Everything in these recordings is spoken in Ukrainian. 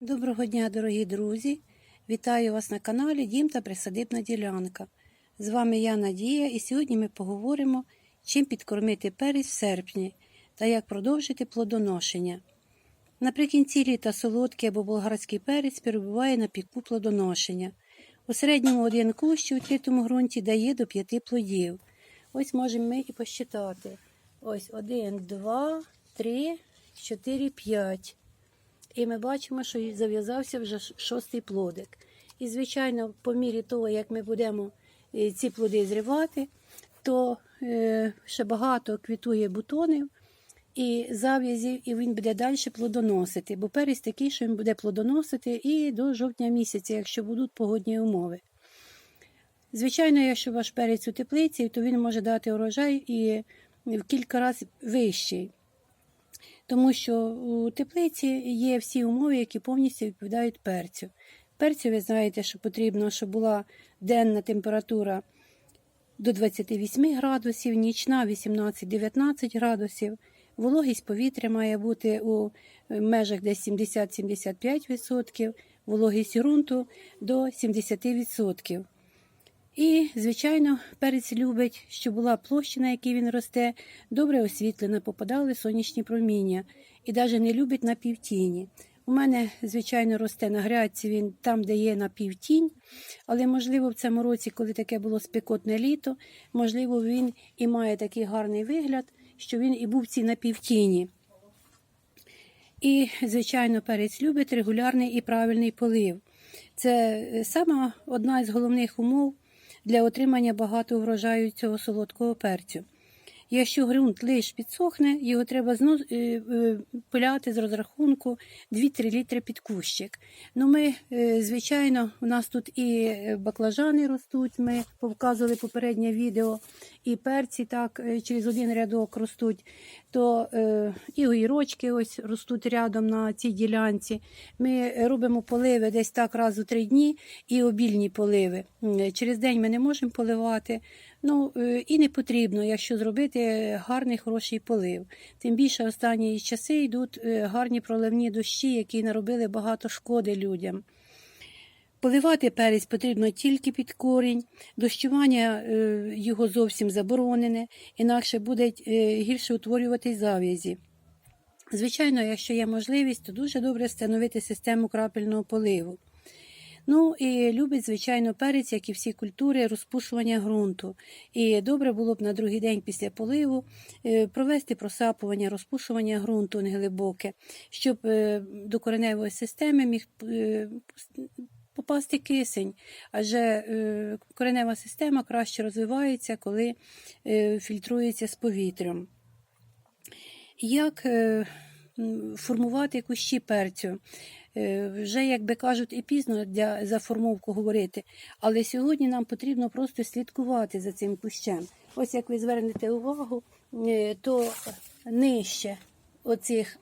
Доброго дня, дорогі друзі! Вітаю вас на каналі Дім та Присадибна ділянка. З вами я Надія, і сьогодні ми поговоримо, чим підкормити перець в серпні та як продовжити плодоношення. Наприкінці літа солодкий або болгарський перець перебуває на піку плодоношення. У середньому один кущ у відкритому ґрунті дає до 5 плодів. Ось можемо ми і посчитати. Ось 1, 2, 3, 4, 5. І ми бачимо, що зав'язався вже шостий плодик. І, звичайно, по мірі того, як ми будемо е, ці плоди зривати, то е, ще багато квітує бутонів і зав'язів, і він буде далі плодоносити. Бо перець такий, що він буде плодоносити і до жовтня місяця, якщо будуть погодні умови. Звичайно, якщо ваш перець у теплиці, то він може дати урожай і в кілька разів вищий тому що у теплиці є всі умови, які повністю відповідають перцю. Перцю, ви знаєте, що потрібно, щоб була денна температура до 28 градусів, нічна 18-19 градусів. Вологість повітря має бути у межах десь 70-75%, вологість ґрунту до 70%. І, звичайно, перець любить, щоб була площа, на якій він росте, добре освітлена, попадали сонячні проміння і навіть не любить на півтіні. У мене, звичайно, росте на грядці він там, де є на півтінь, але, можливо, в цьому році, коли таке було спекотне літо, можливо, він і має такий гарний вигляд, що він і був в цій на півтіні. І, звичайно, перець любить регулярний і правильний полив. Це е, сама одна із головних умов для отримання багатого врожаю цього солодкого перцю. Якщо ґрунт лиш підсохне, його треба знов е, е, пиляти з розрахунку 2-3 літри під кущик. Ну, ми, е, звичайно, у нас тут і баклажани ростуть, ми показували попереднє відео, і перці так через один рядок ростуть, то і огірочки ось ростуть рядом на цій ділянці. Ми робимо поливи десь так раз у три дні і обільні поливи. Через день ми не можемо поливати. Ну е, і не потрібно, якщо зробити гарний хороший полив. Тим більше останні часи йдуть е, гарні проливні дощі, які наробили багато шкоди людям. Поливати перець потрібно тільки під корінь, дощування е, його зовсім заборонене, інакше буде гірше утворюватись зав'язі. Звичайно, якщо є можливість, то дуже добре встановити систему крапельного поливу. Ну і любить, звичайно, перець, як і всі культури, розпушування ґрунту. І добре було б на другий день після поливу е, провести просапування, розпушування ґрунту неглибоке, щоб е, до кореневої системи міг е, попасти кисень, адже коренева система краще розвивається, коли фільтрується з повітрям. Як формувати кущі перцю? Е, Вже, як би кажуть, і пізно для за формовку говорити, але сьогодні нам потрібно просто слідкувати за цим кущем. Ось як ви звернете увагу, е, то нижче оцих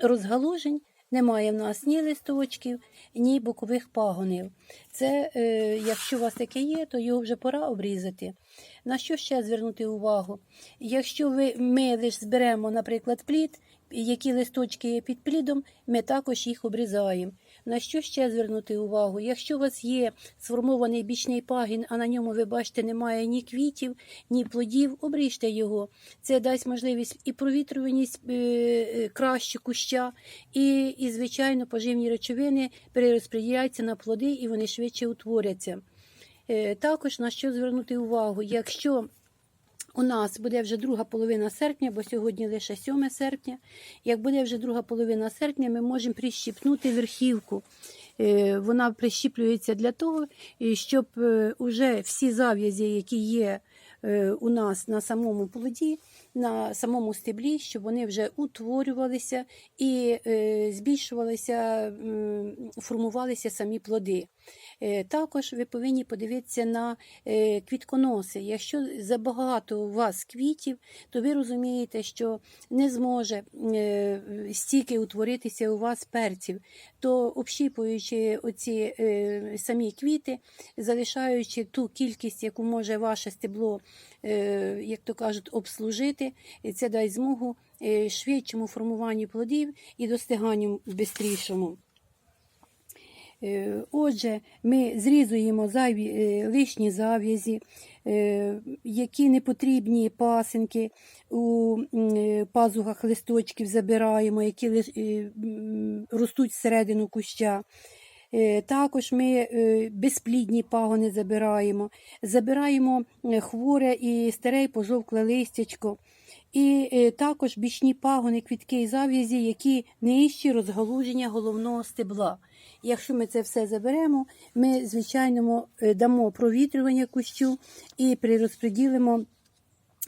розгалужень немає в нас ні листочків, ні бокових пагонів. Це, е, якщо у вас таке є, то його вже пора обрізати. На що ще звернути увагу? Якщо ви, ми лише зберемо, наприклад, плід, які листочки є під плідом, ми також їх обрізаємо. На що ще звернути увагу? Якщо у вас є сформований бічний пагін, а на ньому ви бачите, немає ні квітів, ні плодів, обріжте його. Це дасть можливість і провітрюваність е, е, краще куща, і, і, звичайно, поживні речовини перерозподіляються на плоди і вони швидше утворяться. Е, Також на що звернути увагу, якщо у нас буде вже друга половина серпня, бо сьогодні лише 7 серпня. Як буде вже друга половина серпня, ми можемо прищіпнути верхівку. Е, Вона прищіплюється для того, е, щоб уже всі зав'язі, які є у нас на самому плоді, на самому стеблі, щоб вони вже утворювалися і е, збільшувалися, формувалися самі плоди. Е, Також ви повинні подивитися на е, квітконоси. Якщо забагато у вас квітів, то ви розумієте, що не зможе стільки утворитися у вас перців, то общіпуючи оці самі квіти, залишаючи ту кількість, яку може ваше стебло, як то кажуть, обслужити, це дасть змогу е, швидшому формуванню плодів і достиганню швидшому. Е, Отже, ми зрізуємо зайві е, лишні зав'язі, е, які не потрібні пасинки у м, е, пазухах листочків забираємо, які е, ростуть всередину куща. Е, Також ми е, безплідні пагони забираємо, забираємо е, хворе і старе пожовкле листячко. І також бічні пагони, квітки і зав'язі, які нижчі розгалуження головного стебла. Якщо ми це все заберемо, ми, звичайно, дамо провітрювання кущу і перерозподілимо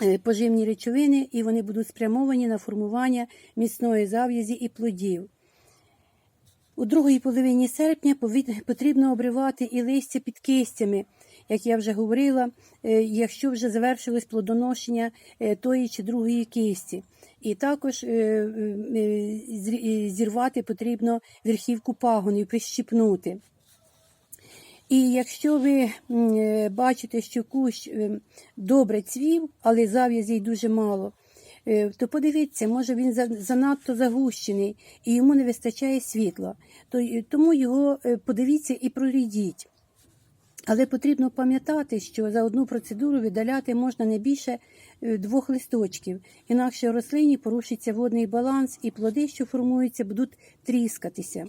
е, поживні речовини, і вони будуть спрямовані на формування міцної зав'язі і плодів. У другій половині серпня потрібно обривати і листя під кистями, як я вже говорила, е, якщо вже завершилось плодоношення е, тої чи другої кисті. І також е, зірвати потрібно верхівку пагонів, прищіпнути. І якщо ви бачите, що кущ е, добре цвів, але зав'язей дуже мало, то подивіться, може він за- занадто загущений і йому не вистачає світла. Тому його е, подивіться і прорідіть. Але потрібно пам'ятати, що за одну процедуру видаляти можна не більше е, двох листочків, інакше в рослині порушиться водний баланс і плоди, що формуються, будуть тріскатися.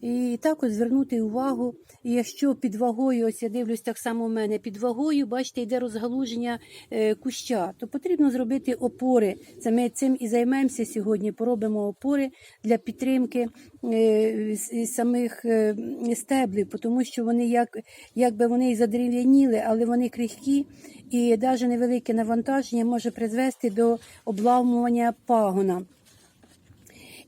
І також звернути увагу, якщо під вагою, ось я дивлюсь так само в мене, під вагою, бачите, йде розгалуження е, куща, то потрібно зробити опори. Це ми цим і займемося сьогодні. Поробимо опори для підтримки е, самих е, стеблів, тому що вони як, якби вони і задерев'яніли, але вони крихкі, і навіть невелике навантаження може призвести до обламування пагона.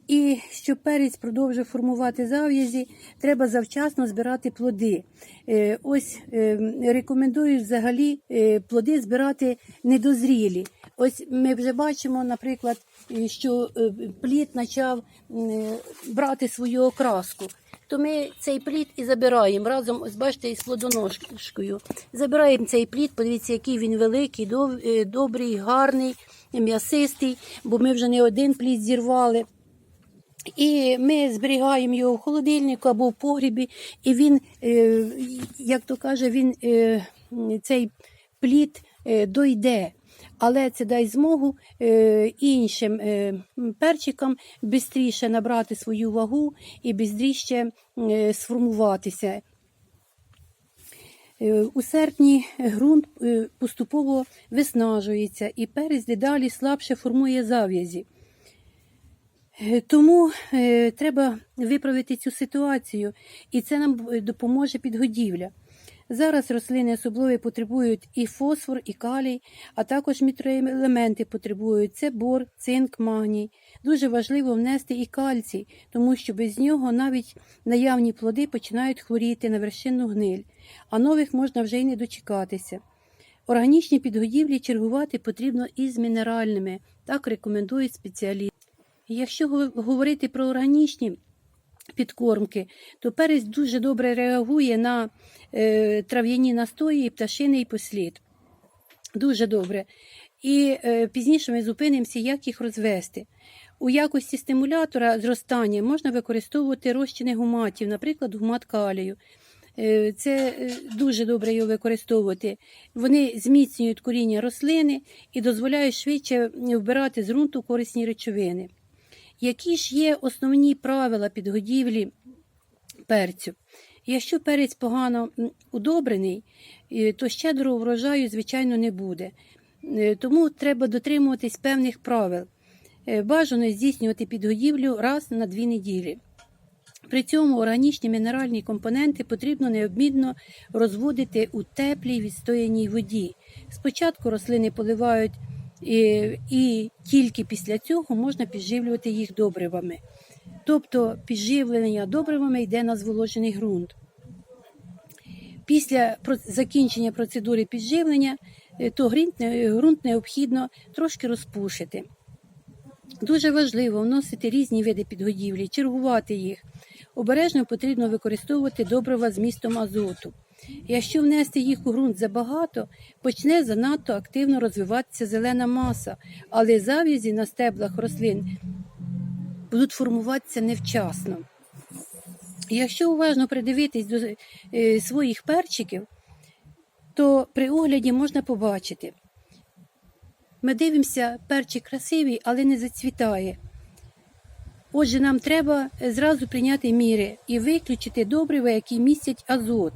І щоб перець продовжив формувати зав'язі, треба завчасно збирати плоди. Е, Ось е, рекомендую взагалі е, плоди збирати недозрілі. Ось ми вже бачимо, наприклад, що плід почав брати свою окраску. То ми цей плід і забираємо разом, ось бачите, із плодоножкою. Забираємо цей плід, подивіться, який він великий, добрий, гарний, м'ясистий, бо ми вже не один плід зірвали. І ми зберігаємо його в холодильнику або в погрібі, і він, е, як то каже, він е, цей плід е, дойде. Але це дасть змогу іншим перчикам швидше набрати свою вагу і швидше сформуватися. У серпні ґрунт поступово виснажується, і перець дедалі слабше формує зав'язі. Е, Тому е, треба виправити цю ситуацію, і це нам е, допоможе підгодівля. Зараз рослини особливо потребують і фосфор, і калій, а також мікроелементи потребують це бор, цинк, магній. Дуже важливо внести і кальцій, тому що без нього навіть наявні плоди починають хворіти на вершинну гниль, а нових можна вже й не дочекатися. Органічні підгодівлі чергувати потрібно із мінеральними, так рекомендують спеціалісти. Якщо говорити про органічні підкормки, то перець дуже добре реагує на е, трав'яні настої, і пташиний послід. Дуже добре. І е, пізніше ми зупинимося, як їх розвести. У якості стимулятора зростання можна використовувати розчини гуматів, наприклад, гумат калію. Е, Це дуже добре його використовувати. Вони зміцнюють коріння рослини і дозволяють швидше вбирати з ґрунту корисні речовини. Які ж є основні правила підгодівлі перцю? Якщо перець погано удобрений, е, то щедрого врожаю, звичайно, не буде. Е, Тому треба дотримуватись певних правил. Е, Бажано здійснювати підгодівлю раз на дві неділі. При цьому органічні мінеральні компоненти потрібно необмінно розводити у теплій відстояній воді. Спочатку рослини поливають і, тільки після цього можна підживлювати їх добривами. Тобто підживлення добривами йде на зволожений ґрунт. Після закінчення процедури підживлення, е, то ґрунт необхідно трошки розпушити. Дуже важливо вносити різні види підгодівлі, чергувати їх. Обережно потрібно використовувати добрива з містом азоту. Якщо внести їх у ґрунт забагато, почне занадто активно розвиватися зелена маса, але зав'язі на стеблах рослин будуть формуватися невчасно. Якщо уважно придивитись до е, своїх перчиків, то при огляді можна побачити. Ми дивимося, перчик красивий, але не зацвітає. Отже, нам треба е, зразу прийняти міри і виключити добрива, які містять азот,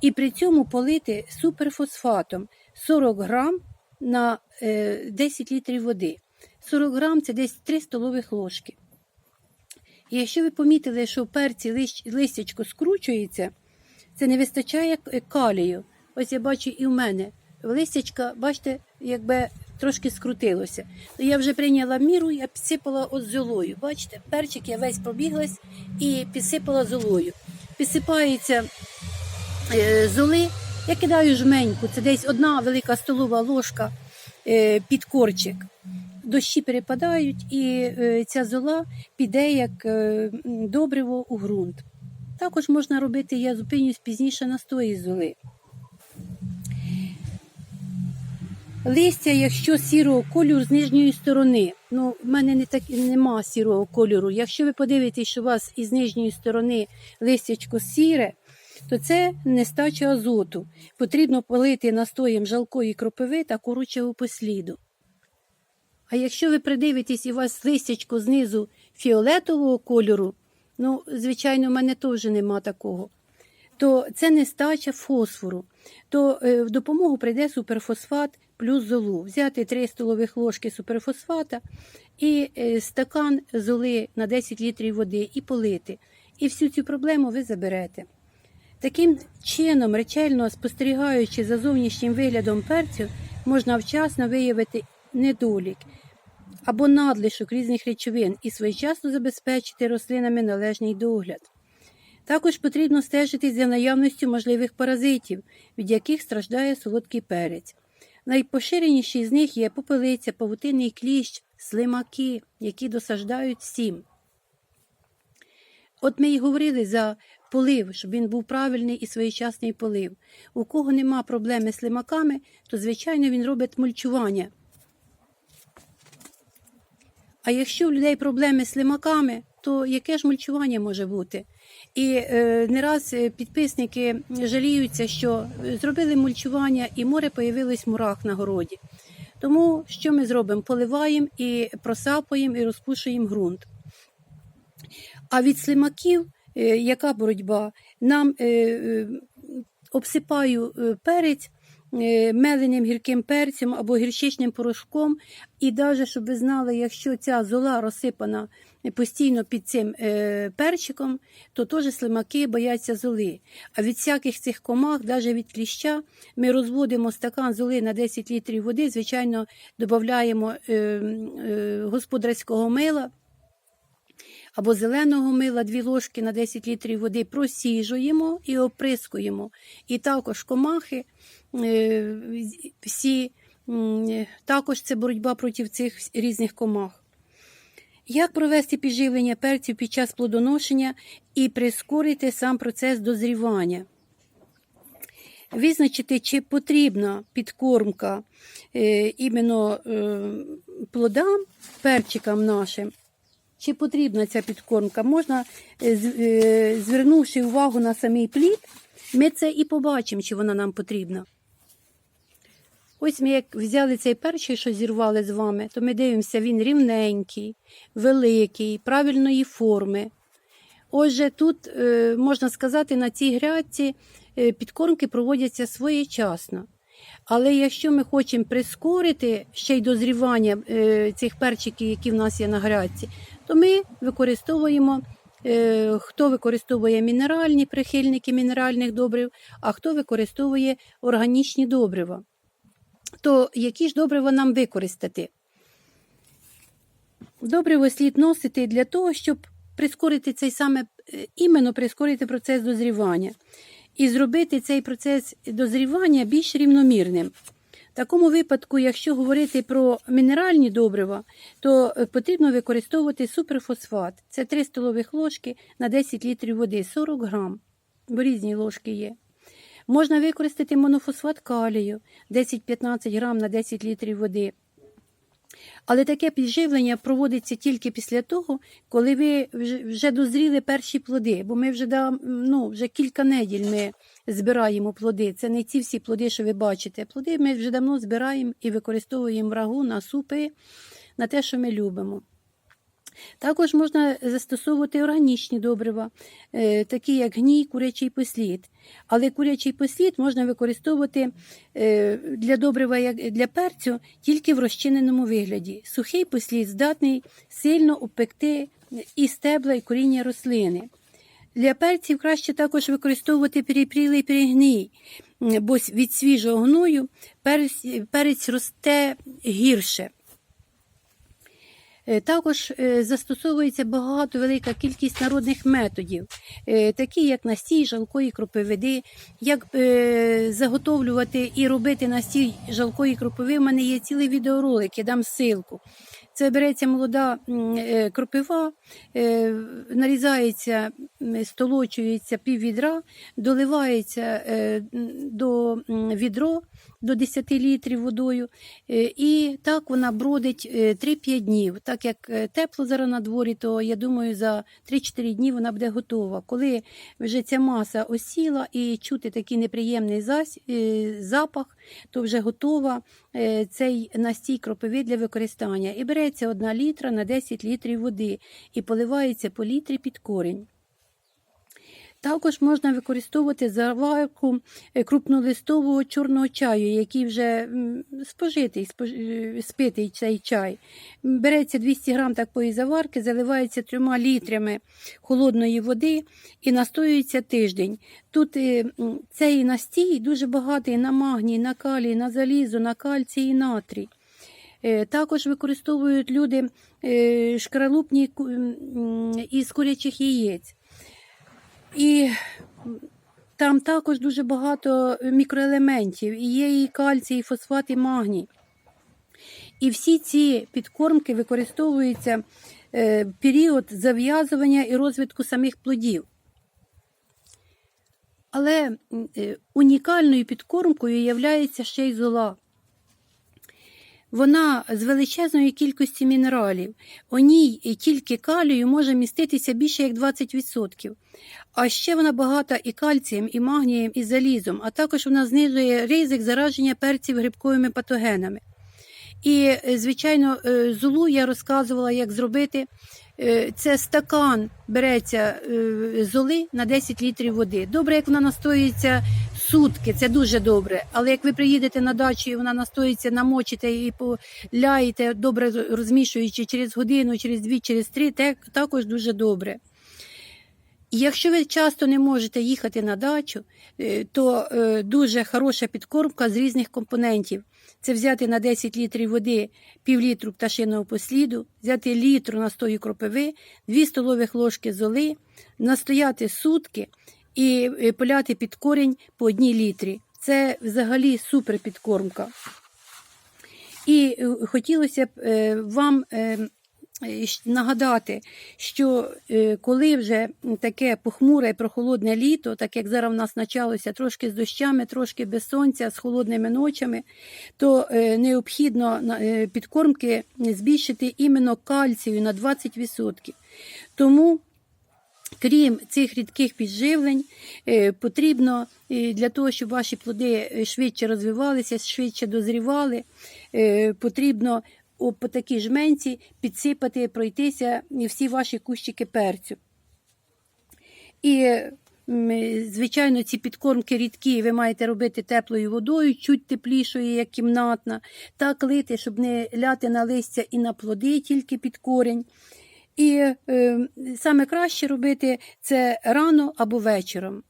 і при цьому полити суперфосфатом 40 грам на е, 10 літрів води. 40 грам це десь 3 столових ложки. І якщо ви помітили, що в перці листячко скручується, це не вистачає калію. Ось я бачу і в мене. Листячка, бачите, якби трошки скрутилося. Я вже прийняла міру, я підсипала золою. Бачите, перчик я весь пробіглась і підсипала золою. Підсипається е, золи, я кидаю жменьку, це десь одна велика столова ложка е, під корчик. Дощі перепадають, і е, ця зола піде як е, добриво у ґрунт. Також можна робити, я зупинюсь пізніше на стої золи. Листя, якщо сірого кольору з нижньої сторони, ну в мене не так нема сірого кольору. Якщо ви подивитесь, що у вас із нижньої сторони листячко сіре, то це нестача азоту. Потрібно полити настоєм жалкої кропиви та коручого посліду. А якщо ви придивитесь і у вас листячко знизу фіолетового кольору, ну, звичайно, в мене теж нема такого, то це нестача фосфору. То е, в допомогу прийде суперфосфат плюс золу. Взяти 3 столових ложки суперфосфата і е, стакан золи на 10 літрів води і полити. І всю цю проблему ви заберете. Таким чином, ретельно спостерігаючи за зовнішнім виглядом перцю, можна вчасно виявити недолік або надлишок різних речовин і своєчасно забезпечити рослинами належний догляд. Також потрібно стежити за наявністю можливих паразитів, від яких страждає солодкий перець. Найпоширеніші з них є попелиця, павутинний кліщ, слимаки, які досаждають всім. От ми й говорили за полив, щоб він був правильний і своєчасний полив. У кого нема проблеми з слимаками, то звичайно він робить мульчування. А якщо в людей проблеми з слимаками, то яке ж мульчування може бути? І е, не раз е, підписники жаліються, що е, зробили мульчування і море появилось мурах на городі. Тому що ми зробимо? Поливаємо і просапуємо і розпушуємо ґрунт. А від слимаків, яка боротьба? Нам е, е, обсипаю е, перець е, меленим гірким перцем або гірчичним порошком. І навіть, щоб ви знали, якщо ця зола розсипана постійно під цим е, перчиком, то теж слимаки бояться золи. А від всяких цих комах, навіть від кліща, ми розводимо стакан золи на 10 літрів води, звичайно, додаємо е, е, господарського мила або зеленого мила 2 ложки на 10 літрів води просіжуємо і оприскуємо. І також комахи, е, всі, також це боротьба проти цих різних комах. Як провести підживлення перців під час плодоношення і прискорити сам процес дозрівання? Визначити, чи потрібна підкормка е, іменно е, плодам, перчикам нашим, чи потрібна ця підкормка, можна, е, е, звернувши увагу на самий плід, ми це і побачимо, чи вона нам потрібна. Ось ми як взяли цей перший, що зірвали з вами, то ми дивимося, він рівненький, великий, правильної форми. Отже, тут, е, можна сказати, на цій грядці підкормки проводяться своєчасно. Але якщо ми хочемо прискорити ще й дозрівання цих перчиків, які в нас є на грядці, то ми використовуємо, е, хто використовує мінеральні прихильники мінеральних добрив, а хто використовує органічні добрива. То які ж добрива нам використати? Добриво слід носити для того, щоб прискорити цей саме е, іменно прискорити процес дозрівання і зробити цей процес дозрівання більш рівномірним. В такому випадку, якщо говорити про мінеральні добрива, то е, потрібно використовувати суперфосфат. Це 3 столових ложки на 10 літрів води, 40 грам, бо різні ложки є. Можна використати монофосфат калію 10-15 грам на 10 літрів води. Але таке підживлення проводиться тільки після того, коли ви вже- дозріли перші плоди. Бо ми вже ну, вже кілька неділь ми збираємо плоди. Це не ці всі плоди, що ви бачите. Плоди ми вже давно збираємо і використовуємо рагу на супи, на те, що ми любимо. Також можна застосовувати органічні добрива, е, такі як гній, курячий послід. Але курячий послід можна використовувати е, для добрива як для перцю тільки в розчиненому вигляді. Сухий послід здатний сильно опекти і стебла, і коріння рослини. Для перців краще також використовувати перепрілий перегній, бо від свіжого гною перець, перець росте гірше. Е, Також е, застосовується багато велика кількість народних методів, е, такі як настій жалкої кропивиди, як заготовлювати і робити настій жалкої кропиви. У мене є цілий відеоролик, я дам ссылку. Це береться молода кропива, нарізається, столочується пів відра, доливається е, до відро до 10 літрів водою. Е, І так вона бродить е, 3-5 днів. Так як е, тепло зараз на дворі, то я думаю, за 3-4 дні вона буде готова. Коли вже ця маса осіла і чути такий неприємний е, запах, то вже готова е, цей настій кропиви для використання. І береться 1 літра на 10 літрів води і поливається по літрі під корінь. Також можна використовувати заварку е, крупнолистового чорного чаю, який вже спожитий, спож- е, спитий цей чай. Береться 200 грам такої заварки, заливається трьома літрами холодної води і настоюється тиждень. Тут е, цей настій дуже багатий на магній, на калій, на залізо, на кальцій і натрій. Також використовують люди шкаралупні із курячих яєць. І там також дуже багато мікроелементів. І є і кальцій, і фосфат, і магній. І всі ці підкормки використовуються е, період зав'язування і розвитку самих плодів. Але е, унікальною підкормкою є ще й зола. Вона з величезної кількості мінералів. У ній тільки калію може міститися більше як 20%. А ще вона багата і кальцієм, і магнієм, і залізом, а також вона знижує ризик зараження перців грибковими патогенами. І, е, звичайно, зулу я розказувала, як зробити. Е, Це стакан береться е, золи на 10 літрів води. Добре, як вона настоюється сутки, це дуже добре. Але як ви приїдете на дачу і вона настоїться, намочите і поляєте, добре розмішуючи через годину, через дві, через три, також дуже добре. Якщо ви часто не можете їхати на дачу, е, то дуже хороша підкормка з різних компонентів. Це взяти на 10 літрів води півлітру пташиного посліду, взяти літру настою кропиви, 2 столових ложки золи, настояти сутки і е, поляти під корінь по одній літрі. Це взагалі супер підкормка. І е, хотілося б е, вам нагадати, що е, коли вже таке похмуре, і прохолодне літо, так як зараз в нас почалося трошки з дощами, трошки без сонця, з холодними ночами, то е, необхідно е, підкормки збільшити іменно кальцію на 20%. Тому Крім цих рідких підживлень, е, потрібно е, для того, щоб ваші плоди е, швидше розвивалися, швидше дозрівали, е, потрібно по такій жменці підсипати, пройтися всі ваші кущики перцю. І, звичайно, ці підкормки рідкі ви маєте робити теплою водою, чуть теплішою, як кімнатна, так лити, щоб не ляти на листя і на плоди, тільки під корінь. І е, саме краще робити це рано або вечором.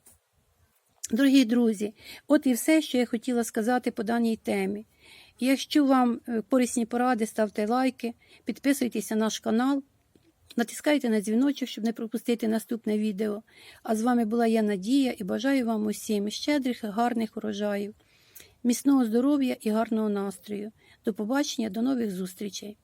Дорогі друзі, от і все, що я хотіла сказати по даній темі. Якщо вам е, корисні поради, ставте лайки, підписуйтесь на наш канал, натискайте на дзвіночок, щоб не пропустити наступне відео. А з вами була я Надія і бажаю вам усім щедрих, гарних урожаїв, міцного здоров'я і гарного настрою. До побачення, до нових зустрічей!